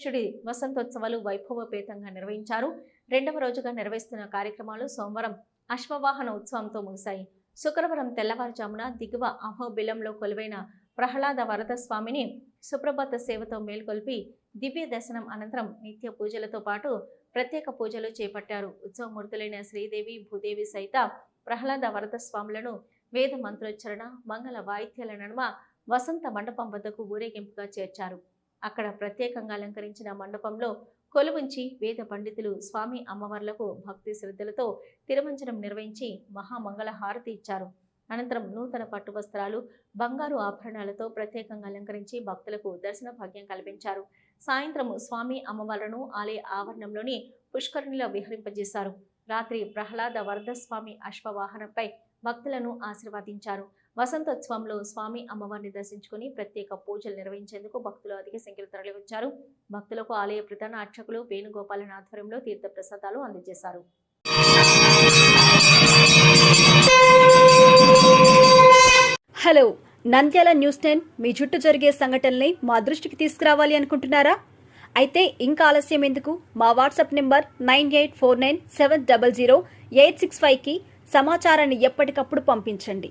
కృష్ణుడి వసంతోత్సవాలు వైభవపేతంగా నిర్వహించారు. రెండవ రోజుగా నిర్వహిస్తున్న కార్యక్రమాలు సోమవారం అశ్వవాహన ఉత్సవంతో ముగిశాయి. శుక్రవారం తెల్లవారుజామున దిగువ అహోబిలంలో కొలువైన ప్రహ్లాద వరద స్వామిని సుప్రభాత సేవతో మేల్కొల్పి దివ్య దర్శనం అనంతరం నిత్య పూజలతో పాటు ప్రత్యేక పూజలు చేపట్టారు. ఉత్సవమూర్తులైన శ్రీదేవి భూదేవి సైత ప్రహ్లాద వరద స్వాములను వేద మంత్రోచ్చరణ మంగళ వాయిద్యాల నడుమ వసంత మండపం వద్దకు ఊరేగింపుగా చేర్చారు. అక్కడ ప్రత్యేకంగా అలంకరించిన మండపంలో కొలువుంచి వేద పండితులు స్వామి అమ్మవార్లకు భక్తి శ్రద్ధలతో తిరుమంజనం నిర్వహించి మహామంగళ హారతి ఇచ్చారు. అనంతరం నూతన పట్టు వస్త్రాలు బంగారు ఆభరణాలతో ప్రత్యేకంగా అలంకరించి భక్తులకు దర్శన భాగ్యం కల్పించారు. సాయంత్రం స్వామి అమ్మవార్లను ఆలయ ఆవరణంలోని పుష్కరిణిలో విహరింపజేశారు. రాత్రి ప్రహ్లాద వరద స్వామి అశ్వవాహనంపై భక్తులను ఆశీర్వదించారు. వసంతోత్సవంలో స్వామి అమ్మవారిని దర్శించుకుని ప్రత్యేక పూజలు నిర్వహించేందుకు భక్తులు అధిక సంఖ్యలో తరలివచ్చారు. భక్తులకు ఆలయ ప్రధాన అర్చకులు వేణుగోపాలన్ ఆధ్వర్యంలో తీర్థ ప్రసాదాలు అందజేశారు. హలో నంద్యాల న్యూస్ టెన్ మీ చుట్టూ జరిగే సంఘటనల్ని మా దృష్టికి తీసుకురావాలి అనుకుంటున్నారా? అయితే ఇంకా ఆలస్యం ఎందుకు? మా WhatsApp number nine eight four nine seven double zero eight six ఫైవ్కి సమాచారాన్ని ఎప్పటికప్పుడు పంపించండి.